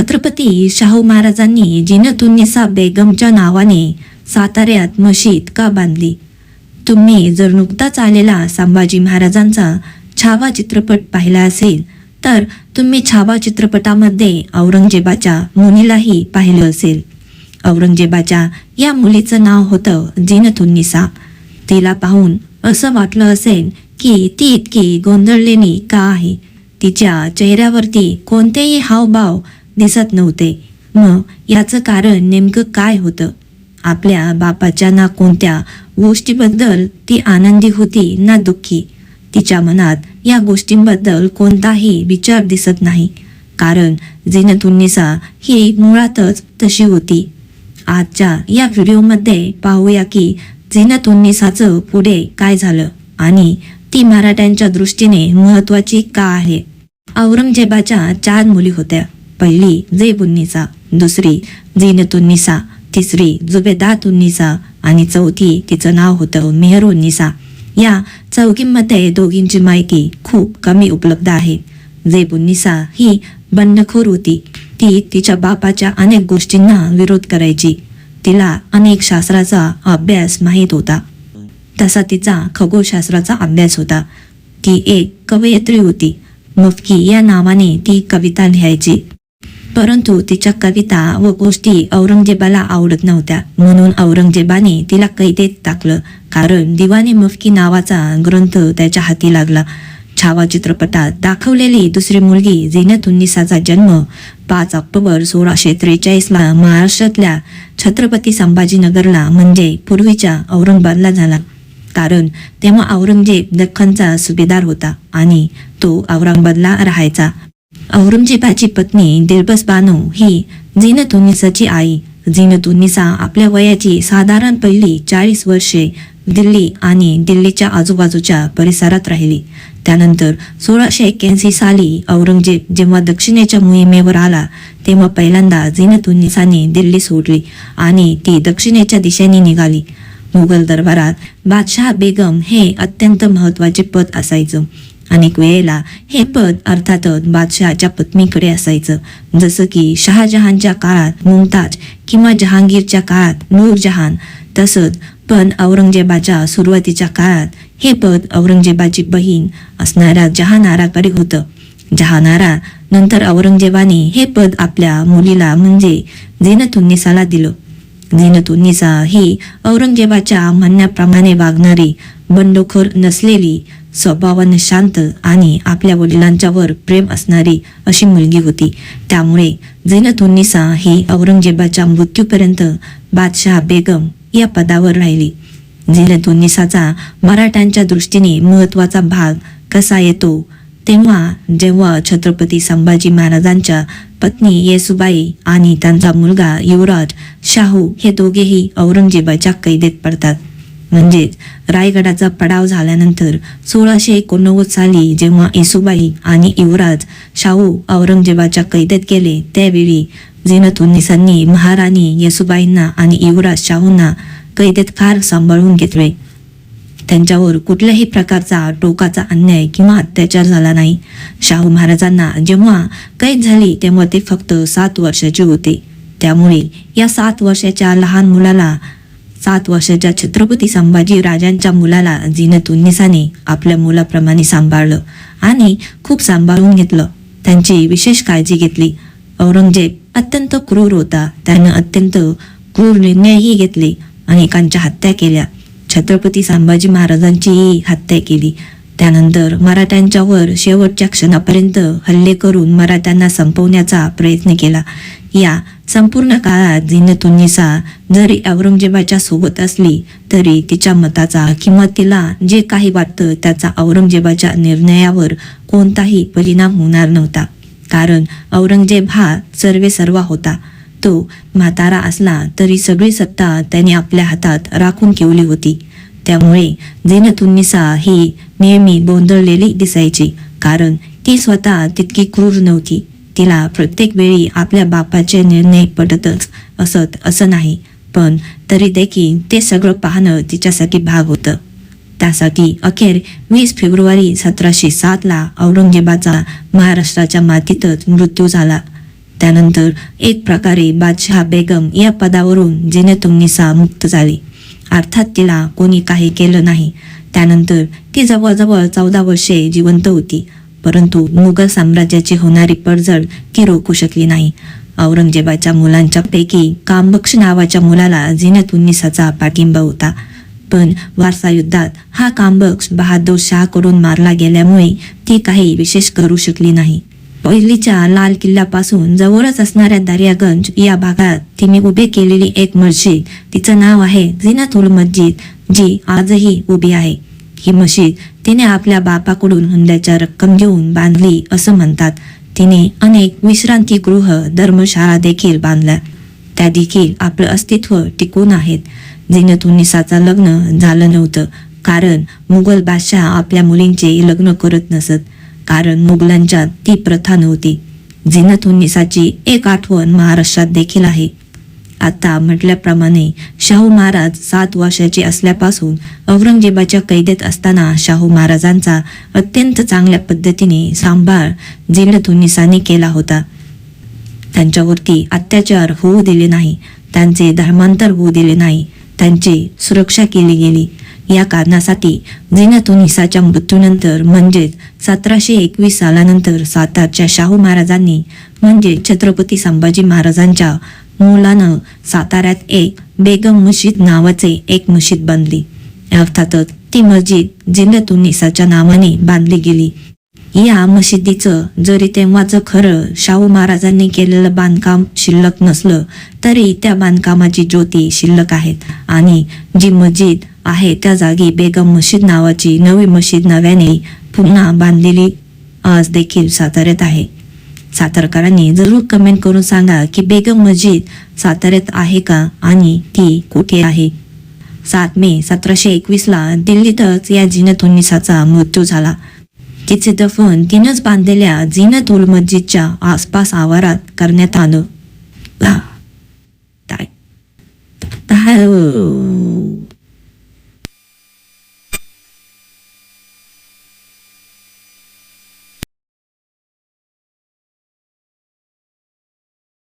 छत्रपती शाहू महाराजांनी जिनतुन्निसा बेगमच्या नावाने साताऱ्यात मशीद का बांधली? तुम्ही जर नुकताच आलेला संभाजी महाराजांचा छावा चित्रपट पाहिला असेल तर तुम्ही छावा चित्रपटामध्ये औरंगजेबाच्या मुलीलाही पाहिलं असेल. औरंगजेबाच्या या मुलीचं नाव होतं जिनतुन्निसा तिला पाहून असं वाटलं असेल की ती इतकी गोंधळलेली का आहे? तिच्या चेहऱ्यावरती कोणतेही हावभाव दिसत नव्हते. मग याचं कारण नेमकं काय होतं? आपल्या बापाच्या ना कोणत्या गोष्टीबद्दल ती आनंदी होती ना दुःखी? तिच्या मनात या गोष्टींबद्दल कोणताही विचार दिसत नाही. कारण जिनतुन्निसा ही मुळातच तशी होती. आजच्या या व्हिडिओमध्ये पाहूया की जिनतुन्निसाचं पुढे काय झालं आणि ती मराठ्यांच्या दृष्टीने महत्वाची का आहे? औरंगजेबाच्या चार मुली होत्या. पहिली जैबुन्निसा दुसरी जिनतुन्निसा तिसरी जुबेदातुन्निसा आणि चौथी तिचं नाव होतं मेहरुन्निसा या चौकीमध्ये दोघींची माहिती खूप कमी उपलब्ध आहे. जैबुन्निसा ही बंडखोर होती. ती तिच्या बापाच्या अनेक गोष्टींना विरोध करायची. तिला अनेक शास्त्राचा अभ्यास माहीत होता. तसा तिचा खगोलशास्त्राचा अभ्यास होता. ती एक कवयित्री होती. मफकी या नावाने ती कविता लिहायची. परंतु तिच्या कविता व गोष्टी औरंगजेबाला आवडत नव्हत्या. म्हणून औरंगजेबाने तिला कैदेत टाकलं. कारण दिवाने मफकी नावाचा ग्रंथ त्याच्या हाती लागला. छावा चित्रपटात दाखवलेली दुसरी मुलगी झिनतुन्निसाचा जन्म पाच ऑक्टोबर सोळाशे त्रेचाळीसला महाराष्ट्रातल्या छत्रपती संभाजीनगरला म्हणजे पूर्वीच्या औरंगाबादला झाला. कारण तेव्हा औरंगजेब दख्खनचा सुभेदार होता आणि तो औरंगाबादला राहायचा. औरंगजेबाची पत्नी दिलबस बानो ही जिनतुन्निसाची आई. जिनतुन्निसा आपल्या वयाची साधारण पहिली चाळीस वर्षे दिल्ली आणि दिल्लीच्या आजूबाजूच्या परिसरात राहिली. त्यानंतर सोळाशे एक्क्याऐंशी साली औरंगजेब जेव्हा दक्षिणेच्या मोहिमेवर आला तेव्हा पहिल्यांदा जिनतुन्निसाने दिल्ली सोडली आणि ती दक्षिणेच्या दिशेने निघाली. मुघल दरबारात बादशाह बेगम हे अत्यंत महत्त्वाचे पद असायचं. अनेक वेळेला हे पद अर्थातच बादशहाच्या पत्नीकडे असायचं. जसं की शहाजहानच्या काळात मुमताज किंवा जहांगीरच्या काळात नूरजहान तसंच पण औरंगजेबाच्या सुरुवातीच्या काळात हे पद औरंगजेबाची बहीण असणाऱ्या जहानाराकडे होतं. जहानारा नंतर औरंगजेबाने हे पद आपल्या मुलीला म्हणजे झिनतुन्निसाला दिलं. झिनतुन्निसा ही औरंगजेबाच्या म्हणण्याप्रमाणे वागणारी बंडखोर नसलेली स्वभावाने शांत आणि आपल्या वडिलांच्यावर प्रेम असणारी अशी मुलगी होती. त्यामुळे झैनतुन्निसा ही औरंगजेबाच्या मृत्यूपर्यंत बादशाह बेगम या पदावर राहिली. झैनतुन्निसाचा मराठ्यांच्या दृष्टीने महत्त्वाचा भाग कसा येतो? तेव्हा जेव्हा छत्रपती संभाजी महाराजांच्या पत्नी येसुबाई आणि त्यांचा मुलगा युवराज शाहू हे दोघेही औरंगजेबाच्या कैदेत पडतात. म्हणजेच रायगडाचा पडाव झाल्यानंतर सोळाशे एकोणनव्वद साली जेव्हा येसुबाई आणि युवराज शाहू औरंगजेबाच्या कैदेत गेले त्यावेळी जिनतुन्निसांनी महाराणी येसुबाईंना आणि युवराज शाहूंना कैदेत फार सांभाळून घेतले. त्यांच्यावर कुठल्याही प्रकारचा टोकाचा अन्याय किंवा अत्याचार झाला नाही. शाहू महाराजांना जेव्हा कैद झाली तेव्हा ते फक्त सात वर्षाचे होते. त्यामुळे या सात वर्षाच्या लहान मुलाला सात वर्षाच्या छत्रपती संभाजी राजांच्या मुलाला जिनतुन्निसाने आपल्या मुलाप्रमाणे सांभाळलं आणि खूप सांभाळून घेतलं. त्यांची विशेष काळजी घेतली. औरंगजेब अत्यंत क्रूर होता. त्यानं अत्यंत क्रूर निर्णयही घेतले अनेकांच्या हत्या केल्या. छत्रपती संभाजी महाराजांचीही हत्या केली. त्यानंतर मराठ्यांच्यावर शेवटच्या क्षणापर्यंत हल्ले करून मराठ्यांना संपवण्याचा प्रयत्न केला. या संपूर्ण काळात जिनतुन्निसा जरी औरंगजेबाच्या सोबत असली तरी तिच्या मताचा किंवा तिला जे काही वाटतं त्याचा औरंगजेबाच्या निर्णयावर कोणताही परिणाम होणार नव्हता. कारण औरंगजेब हा सर्वे सर्वा होता. तो म्हातारा असला तरी सगळी सत्ता त्याने आपल्या हातात राखून ठेवली होती. त्यामुळे झैनतुन्निसा ही नेहमी बोंदळलेली दिसायची कारण ती स्वतः तितकी क्रूर नव्हती. तिला प्रत्येक वेळी आपल्या बापाचे निर्णय पडतच असत असं नाही पण तरी देखील ते सगळं पाहणं तिच्यासाठी भाग होतं. त्यासाठी अखेर वीस फेब्रुवारी सतराशे सातला औरंगजेबाचा महाराष्ट्राच्या मातीतच मृत्यू झाला. त्यानंतर एक प्रकारे बादशहा बेगम या पदावरून जिनतुन्निसा मुक्त झाली. अर्थात तिला कोणी काही केलं नाही. त्यानंतर ती जवळजवळ चौदा वर्षे जिवंत होती. परंतु मुघल साम्राज्याची होणारी पडझड ती रोखू शकली नाही. औरंगजेबाच्या मुलांच्या पैकी कामबक्ष नावाच्या मुलाला जिनतुन्निसाचा पाठिंबा होता. पण वारसा युद्धात हा कामबक्ष बहादूर शाहकडून मारला गेल्यामुळे ती काही विशेष करू शकली नाही. पहिलीच्या लाल किल्ल्यापासून जवळच असणाऱ्या दर्यागंज या भागात तिने उभे केलेली एक मस्जिद. तिचं नाव आहे जिनतुल मस्जिद जी आजही उभी आहे. ही मशीद तिने आपल्या बापाकडून हुंड्याच्या रक्कम घेऊन बांधली असं म्हणतात. तिने अनेक विश्रांतीगृह धर्मशाळा देखील बांधल्या. त्या देखील आपलं अस्तित्व टिकून आहेत. जिनतुन्निसाचं लग्न झालं नव्हतं कारण मुघल बादशाह आपल्या मुलींचे लग्न करत नसत. कारण मुघलांच्यात ती प्रथा नव्हती. जिनतुन्निसाची एक आठवण महाराष्ट्रात देखील आहे. आता म्हटल्याप्रमाणे शाहू महाराज सात वर्षाचे असल्यापासून औरंगजेबाच्या कैदेत असताना शाहू महाराजांचा अत्यंत चांगल्या पद्धतीने सांभाळ जिनतुन्निसाने केला होता. त्यांच्यावरती अत्याचार होऊ दिले नाही त्यांचे धर्मांतर होऊ दिले नाही त्यांची सुरक्षा केली गेली. या कारणासाठी जिनतुनिसाच्या मृत्यूनंतर म्हणजेच सतराशे एकवीस सालानंतर सातारच्या शाहू महाराजांनी म्हणजे छत्रपती संभाजी महाराजांच्या मुलानं साताऱ्यात एक बेगम मशीद नावाचे एक मशीद बांधली. अर्थातच ती मस्जिद जिनतुनिसाच्या नावाने बांधली गेली. या मशिदीचं जरी तेव्हाचं खरं शाहू महाराजांनी केलेलं बांधकाम शिल्लक नसलं तरी त्या बांधकामाची ज्योती शिल्लक आहेत. आणि जी मस्जिद आहे त्या जागी बेगम मशीद नावाची नवी मशीद नव्याने पुन्हा बांधलेली आज देखील साताऱ्यात आहे. सातारकरांनी जरूर कमेंट करून सांगा की बेगम मस्जिद साताऱ्यात आहे का आणि ती कुठे आहे? सात मे सतराशे एकवीसला दिल्लीतच या जिनतुन्निसाचा मृत्यू झाला. तिचे दफन तिनंच बांधलेल्या जिनत उल मस्जिदच्या आसपास आवारात करण्यात आलं. काय-